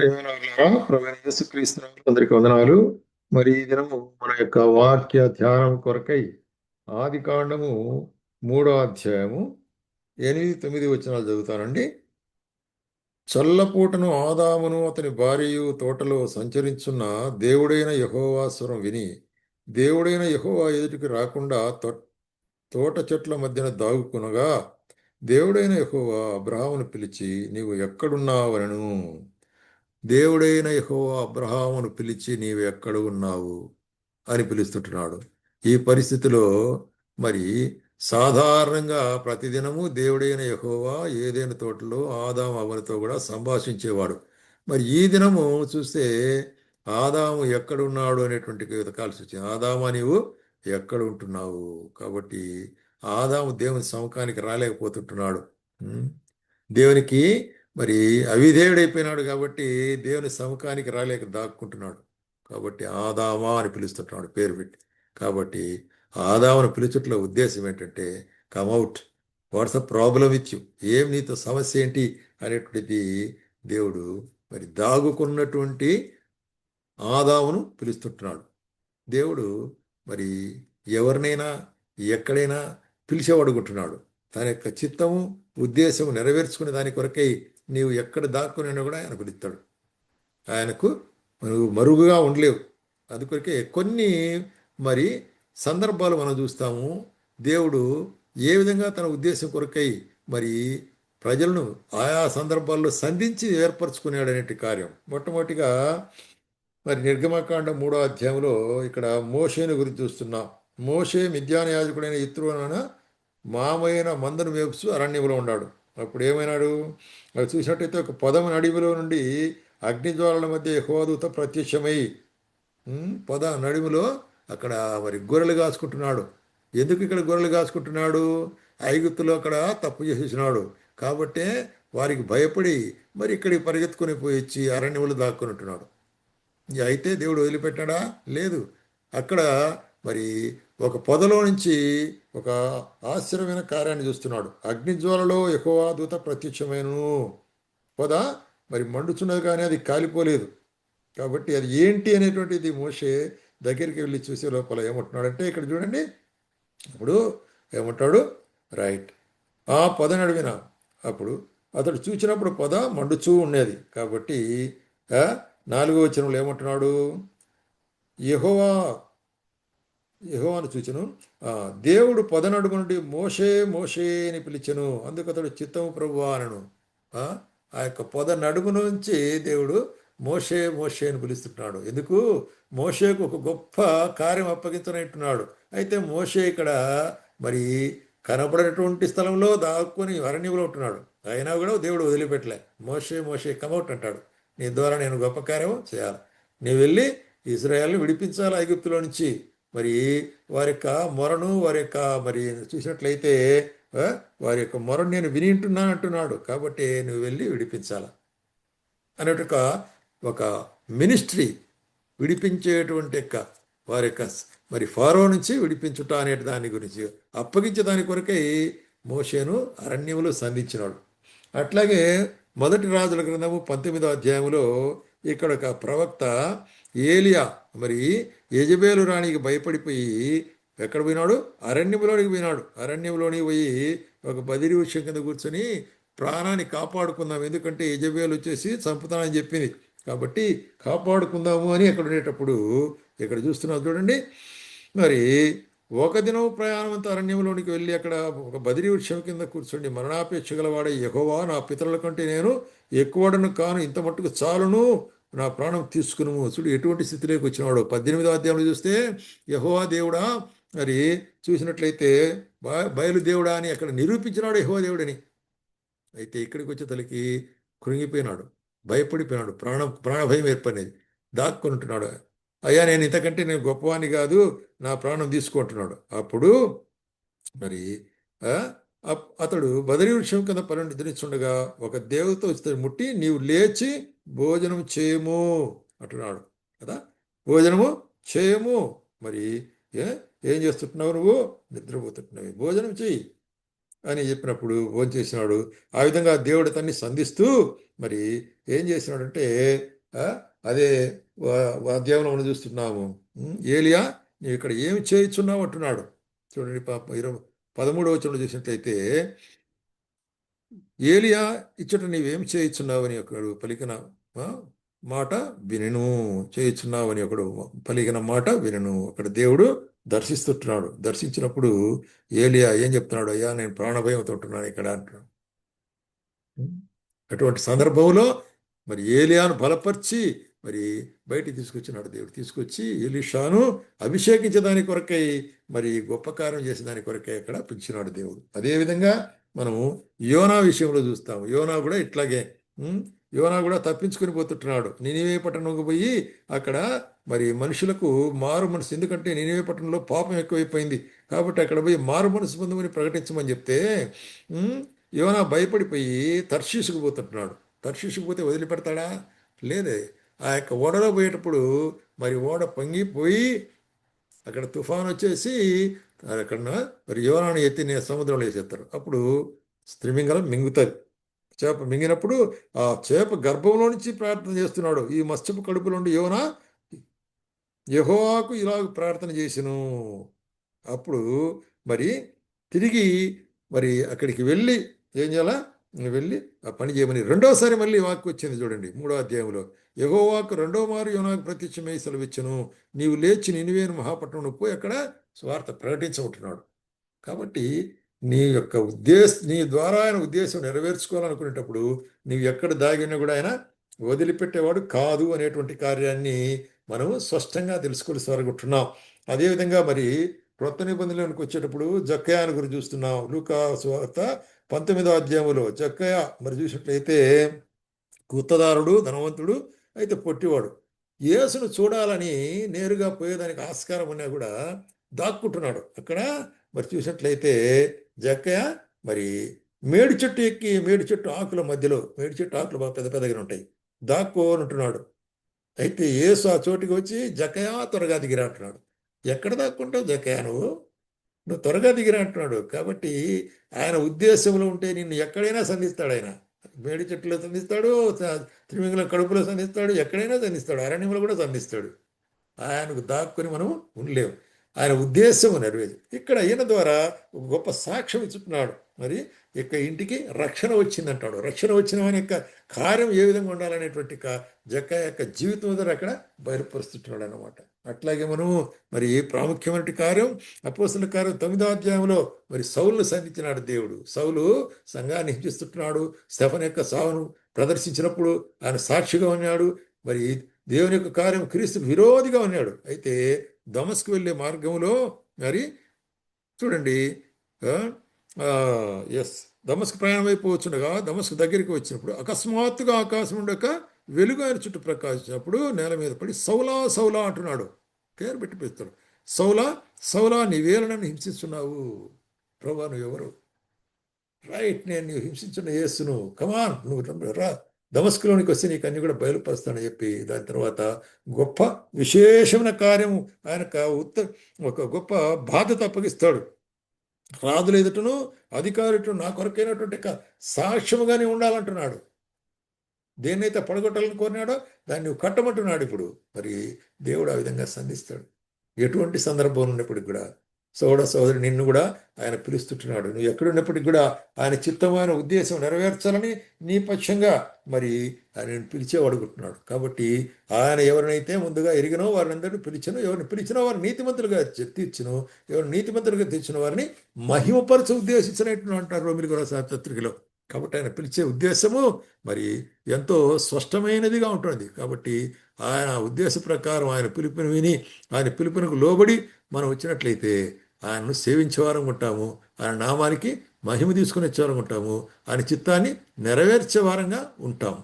ప్రియమైనవారులారా, ప్రభువైన అందరికి వందనాలు. మరి ఈ దినము మన యొక్క వాక్య ధ్యానం కొరకై ఆది కాండము మూడో అధ్యాయము ఎనిమిది తొమ్మిది వచనాలు చదువుతానండి. చల్లపూటను ఆదామును అతని భార్యయు తోటలో సంచరించున్న దేవుడైన యహోవా స్వరం విని దేవుడైన యహోవా ఎదుటికి రాకుండా తో- తోట చెట్ల మధ్యన దాగుకునగా దేవుడైన యహోవా అబ్రహామును పిలిచి నీవు ఎక్కడున్నావనను? దేవుడైన యహో అబ్రహామును పిలిచి నీవు ఎక్కడ ఉన్నావు? అని పిలుస్తుంటున్నాడు. ఈ పరిస్థితిలో మరి సాధారణంగా ప్రతిదినము దేవుడైన యహోవా ఏదైనా తోటలో ఆదాము అవనితో కూడా సంభాషించేవాడు. మరి ఈ దినము చూస్తే ఆదాము ఎక్కడున్నాడు అనేటువంటి వెతకాల్సి వచ్చింది ఆదామా నీవు ఎక్కడ ఉంటున్నావు? కాబట్టి ఆదాము దేవుని సముఖానికి రాలేకపోతుంటున్నాడు. దేవునికి మరి అవిధేయుడైపోయినాడు కాబట్టి దేవుని సముఖానికి రాలేక దాక్కుంటున్నాడు. కాబట్టి ఆదామా అని పిలుస్తుంటున్నాడు పేరు పెట్టి. కాబట్టి ఆదామను పిలుచుట్లో ఉద్దేశం ఏంటంటే come out what's a problem with you ఏం నీతో సమస్య ఏంటి? అనేటువంటిది దేవుడు మరి దాగుకున్నటువంటి ఆదామును పిలుస్తుంటున్నాడు. దేవుడు మరి ఎవరినైనా ఎక్కడైనా పిలిచేవాడుకుంటున్నాడు తన యొక్క చిత్తము ఉద్దేశము నెరవేర్చుకునే దాని కొరకై నీవు ఎక్కడ దాక్కునైనా కూడా ఆయన గుడిస్తాడు ఆయనకు నువ్వు మరుగుగా ఉండలేవు. అది కొరికే కొన్ని మరి సందర్భాలు మనం చూస్తాము. దేవుడు ఏ విధంగా తన ఉద్దేశం కొరకై మరి ప్రజలను ఆయా సందర్భాల్లో సంధించి ఏర్పరచుకునేడు అనేటి కార్యం. మొట్టమొదటిగా మరి నిర్గమకాండ మూడో అధ్యాయంలో ఇక్కడ మోషేను గురించి చూస్తున్నాం. మోషే మిద్యాన యాజకుడైన ఇత్రువన మామైన మందను మేపుస్తూ అరణ్యంలో ఉన్నాడు. అప్పుడు ఏమైనాడు అది చూసినట్టయితే ఒక పదము అడవిలో నుండి అగ్నిజ్వాలల మధ్య హోదూత ప్రత్యక్షమై పద పొద నడుములో అక్కడ మరి గొర్రెలు కాసుకుంటున్నాడు ఎందుకు ఇక్కడ గొర్రెలు కాసుకుంటున్నాడు ఐగుప్తులో అక్కడ తప్పు చేసేసినాడు. కాబట్టే వారికి భయపడి మరి ఇక్కడికి పరిగెత్తుకుని పోయి ఇచ్చి అరణ్యములు దాక్కుని ఉంటున్నాడు అయితే దేవుడు వదిలిపెట్టాడా? లేదు. అక్కడ మరి ఒక పొదలో నుంచి ఒక ఆశ్చర్యమైన కార్యాన్ని చూస్తున్నాడు. అగ్నిజ్వాలలో ఎక్కువ దూత ప్రత్యక్షమైనను పొద మరి మండుచున్నది కానీ అది కాలిపోలేదు. కాబట్టి అది ఏంటి అనేటువంటిది మోసే దగ్గరికి వెళ్ళి చూసే లోపల ఏమంటున్నాడంటే ఇక్కడ చూడండి అప్పుడు ఏమంటాడు రైట్. ఆ పొద నడివిన అప్పుడు అతడు చూసినప్పుడు పొద మండుచూ ఉండేది. కాబట్టి నాలుగో వచనంలో ఏమంటున్నాడు యహోవా యహోవాను చూచను. దేవుడు పదనడుగునుడి మోషే మోషే అని పిలిచెను. అందుకు అతడు చిత్తము ప్రభు అనను. ఆ యొక్క పొద నడుము నుంచి దేవుడు మోషే మోషే అని పిలుస్తున్నాడు. ఎందుకు? మోషేకు ఒక గొప్ప కార్యం అప్పగించనంటున్నాడు అయితే మోషే ఇక్కడ మరి కనపడేటువంటి స్థలంలో దాక్కుని అరణ్యంలో ఉంటున్నాడు. అయినా కూడా దేవుడు వదిలిపెట్టలే. మోషే మోషే కమౌట్ అంటాడు. నీ ద్వారా నేను గొప్ప కార్యం చేయాలి. నీ వెళ్ళి ఇజ్రాయల్ని విడిపించాలి ఐగుప్తులో నుంచి. మరి వారి యొక్క మొరను వారి యొక్క మరి చూసినట్లయితే వారి యొక్క మొరను నేను వినింటున్నాను అంటున్నాడు. కాబట్టి నువ్వు వెళ్ళి విడిపించాల అనేట ఒక మినిస్ట్రీ విడిపించేటువంటి యొక్క వారి యొక్క మరి ఫారో నుంచి విడిపించుట అనే దాని గురించి అప్పగించే దాని కొరకై మోషేను అరణ్యములు సంధించినాడు. అట్లాగే మొదటి రాజుల గ్రంథము పంతొమ్మిదో అధ్యాయంలో ఇక్కడ ఒక ప్రవక్త ఏలియా మరి యజబేలు రాణికి భయపడిపోయి ఎక్కడ పోయినాడు? అరణ్యంలోనికి పోయినాడు. అరణ్యంలోనికి పోయి ఒక బదిరి వృక్షం కింద కూర్చొని ప్రాణాన్ని కాపాడుకుందాం. ఎందుకంటే యజబేలు వచ్చేసి చంపుతానని చెప్పింది. కాబట్టి కాపాడుకుందాము అని అక్కడ ఉండేటప్పుడు ఇక్కడ చూస్తున్నారు చూడండి. మరి ఒక దినం ప్రయాణం అంతా అరణ్యంలోనికి వెళ్ళి అక్కడ ఒక బదిరి వృక్షం కింద కూర్చోండి మరణాపేక్ష గలవాడే యెహోవా నా పితరుల కంటే నేను ఎక్కువడను కాను. ఇంత మట్టుకు చాలును. నా ప్రాణం తీసుకుని. చూడు ఎటువంటి స్థితిలోకి వచ్చినాడు పద్దెనిమిదో అధ్యాయంలో చూస్తే యహోవా దేవుడా మరి చూసినట్లయితే బయలుదేవుడా అని అక్కడ నిరూపించినాడు యహోవా దేవుడని. అయితే ఇక్కడికి వచ్చే తలకి కృంగిపోయినాడు భయపడిపోయినాడు ప్రాణం ప్రాణభయం ఏర్పడినది దాక్కుని ఉంటున్నాడు అయ్యా నేను ఇంతకంటే నేను గొప్పవాణ్ణి కాదు నా ప్రాణం తీసుకుంటున్నాడు అప్పుడు మరి అతడు బదరి వృక్షం కింద పని నిద్రించుండగా ఒక దేవత వచ్చి ముట్టి నీవు లేచి భోజనం చేయము అంటున్నాడు. కదా? భోజనము చేయము. మరి ఏ ఏం చేస్తుంటున్నావు నువ్వు? నిద్రపోతుంటున్నావు. భోజనం చెయ్యి అని చెప్పినప్పుడు భోజనం చేసినాడు. ఆ విధంగా దేవుడు అతన్ని సంధిస్తూ మరి ఏం చేసినాడంటే అదే వా- అధ్యాయంలో మనం చూస్తున్నాము. ఏలియా నీవు ఇక్కడ ఏమి చేయుచున్నావు అంటున్నాడు. చూడండి పాప ఇరవై పదమూడవ వచనంలో చూసినట్లయితే ఏలియా ఇచ్చట నీవేం చేయుచున్నావని ఒకడు పలికిన మాట వినను చేయుచున్నావని ఒకడు పలికిన మాట వినను. అక్కడ దేవుడు దర్శిస్తుంటున్నాడు. దర్శించినప్పుడు ఏలియా ఏం చెప్తున్నాడు? అయ్యా నేను ప్రాణభయంతో ఉంటున్నాను ఇక్కడ అంటున్నాడు. అటువంటి సందర్భంలో మరి ఏలియాను బలపరిచి మరి బయటికి తీసుకొచ్చినాడు దేవుడు. తీసుకొచ్చి ఎలిషాను అభిషేకించదాని కొరకై మరి గొప్ప కార్యం చేసిన దాని కొరకై అక్కడ పిలిచినాడు దేవుడు. అదేవిధంగా మనము యోనా విషయంలో చూస్తాము. యోనా కూడా ఇట్లాగే యోనా కూడా తప్పించుకొని పోతుంటున్నాడు. నినివే పట్టణంకి పోయి అక్కడ మరి మనుషులకు మారు మనసు. ఎందుకంటే నినివే పట్టణంలో పాపం ఎక్కువైపోయింది. కాబట్టి అక్కడ పోయి మారు మనసు పొందమని ప్రకటించమని చెప్తే యోనా భయపడిపోయి తర్షీసుకు పోతుంటున్నాడు. తర్షీసుకు పోతే వదిలిపెడతాడా? లేదే. ఆ యొక్క ఓడలో పోయేటప్పుడు మరి ఓడ పొంగిపోయి అక్కడ తుఫాన్ వచ్చేసి అక్కడ మరి యువనాన్ని ఎత్తి నేను సముద్రంలో వేసేస్తారు. అప్పుడు స్త్రీమింగలం మింగుతుంది చేప మింగినప్పుడు ఆ చేప గర్భంలో నుంచి ప్రార్థన చేస్తున్నాడు. ఈ మత్స్యపు కడుపులోండి యువన యహోవాకు ఇలాగ ప్రార్థన చేసిను. అప్పుడు మరి తిరిగి మరి అక్కడికి వెళ్ళి ఏం చేయాలా? వెళ్ళి ఆ పని చేయమని రెండోసారి మళ్ళీ వాక్కు వచ్చింది చూడండి మూడో అధ్యాయంలో. యెహోవాకు రెండో మారు యోనాకు ప్రత్యక్షమై సెలవిచ్చను. నీవు లేచి నినివేను మహాపట్నం పోయి అక్కడ స్వార్థ ప్రకటించబట్టున్నాడు కాబట్టి నీ యొక్క ఉద్దేశ నీ ద్వారా ఆయన ఉద్దేశం నెరవేర్చుకోవాలనుకునేటప్పుడు నీవు ఎక్కడ దాగినా కూడా ఆయన వదిలిపెట్టేవాడు కాదు అనేటువంటి కార్యాన్ని మనం స్పష్టంగా తెలుసుకొని సరగొట్టున్నాం. అదేవిధంగా మరి క్రొత్త నిబంధనలోనికి వచ్చేటప్పుడు జక్కయాని గురించి చూస్తున్నాం. లూకా స్వార్త పంతొమ్మిదో అధ్యాయంలో చక్కగా మరి చూసినట్లయితే గుత్తదారుడు ధనవంతుడు అయితే పొట్టివాడు. యేసును చూడాలని నేరుగా పోయేదానికి ఆస్కారం ఉన్నా కూడా దాక్కుంటున్నాడు. అక్కడ మరి చూసినట్లయితే జక్కయ్య మరి మేడి చెట్టు ఎక్కి మేడి చెట్టు ఆకుల మధ్యలో మేడి చెట్టు ఆకులు బాగా పెద్ద పెద్దగా ఉంటాయి. దాక్కోనుంటున్నాడు అయితే యేసు ఆ చోటికి వచ్చి జక్కయ్య త్వరగా దిగిరా అంటున్నాడు. ఎక్కడ దాక్కుంటావు జక్కయ్య నువ్వు? నువ్వు త్వరగా దిగిన అంటున్నాడు కాబట్టి ఆయన ఉద్దేశంలో ఉంటే నిన్ను ఎక్కడైనా సంధిస్తాడు ఆయన. మేడి చెట్టులో సంధిస్తాడు త్రిమింగుల కడుపులో సంధిస్తాడు ఎక్కడైనా సంధిస్తాడు అరణ్యంలో కూడా సంధిస్తాడు. ఆయనకు దాక్కుని మనం ఉండలేము. ఆయన ఉద్దేశము నెరవేరు ఇక్కడ ఈయన ద్వారా గొప్ప సాక్ష్యం ఇచ్చుతున్నాడు. మరి ఇక ఇంటికి రక్షణ వచ్చిందంటాడు. రక్షణ వచ్చిన వాని యొక్క కార్యం ఏ విధంగా ఉండాలనేటువంటి జక్క యొక్క జీవితం ద్వారా అక్కడ బయలుపరుస్తున్నాడు అనమాట అట్లాగే మనము మరి ఏ ప్రాముఖ్యమైన కార్యం అపోసల కార్యం తొమ్మిదో అధ్యాయంలో మరి సౌలు సంధించినాడు దేవుడు. సౌలు సంఘాన్ని హింసిస్తున్నాడు. స్టెఫన్ యొక్క సావును ప్రదర్శించినప్పుడు ఆయన సాక్షిగా ఉన్నాడు. మరి దేవుని యొక్క కార్యం క్రీస్తుకు విరోధిగా ఉన్నాడు. అయితే దమస్కు వెళ్ళే మార్గంలో మరి చూడండి ఎస్ దమస్కు ప్రయాణం అయిపోవచ్చుండగా దమస్కు దగ్గరికి వచ్చినప్పుడు అకస్మాత్తుగా ఆకాశం ఉండక వెలుగు ఆయన చుట్టూ ప్రకాశించినప్పుడు నేల మీద పడి సౌలా సౌలా అంటున్నాడు. పేరు పెట్టి పెడతాడు సౌలా సౌలా నీవేళ హింసిస్తున్నావు ప్రభా నువ్వెవరు? రైట్ నేను నీవు హింసించిన యేసును. కమాన్ నువ్వు రా. దమస్కులోనికి వస్తే నీకు అన్ని కూడా బయలుపరుస్తానని చెప్పి దాని తర్వాత గొప్ప విశేషమైన కార్యము. ఆయన ఉత్త ఒక గొప్ప బాధ్యత అప్పగిస్తాడు. రాదు ఎదుటను అధికారులు నా కొరకైనటువంటి సాక్ష్యముగానే ఉండాలంటున్నాడు. దేన్నైతే పడగొట్టాలని కోరినాడో దాన్ని నువ్వు కట్టమంటున్నాడు ఇప్పుడు. మరి దేవుడు ఆ విధంగా సంధిస్తాడు. ఎటువంటి సందర్భం ఉన్నప్పటికి కూడా సోదర సోదరు నిన్ను కూడా ఆయన పిలుస్తుంటున్నాడు. నువ్వు ఎక్కడున్నప్పటికి కూడా ఆయన చిత్తమైన ఉద్దేశం నెరవేర్చాలని నీ పక్షంగా మరి ఆయన పిలిచే అడుగుతున్నాడు. కాబట్టి ఆయన ఎవరినైతే ముందుగా ఎరిగినో వారిని అందరినీ ఎవరిని పిలిచినో వారిని నీతిమంతులుగా చి- తీర్చును ఎవరు నీతిమంతులుగా తీర్చిన వారిని మహిమపరచ ఉద్దేశించినట్టు అంటారు రోమిలి కూడా పత్రికలో. కాబట్టి ఆయన పిలిచే ఉద్దేశము మరి ఎంతో స్పష్టమైనదిగా ఉంటుంది కాబట్టి ఆయన ఉద్దేశ ప్రకారం ఆయన పిలుపుని విని ఆయన పిలుపునకు లోబడి మనం వచ్చినట్లయితే ఆయనను సేవించేవారం ఉంటాము ఆయన నామానికి మహిమ తీసుకుని వచ్చేవారం ఉంటాము ఆయన చిత్తాన్ని నెరవేర్చే వారంగా ఉంటాము.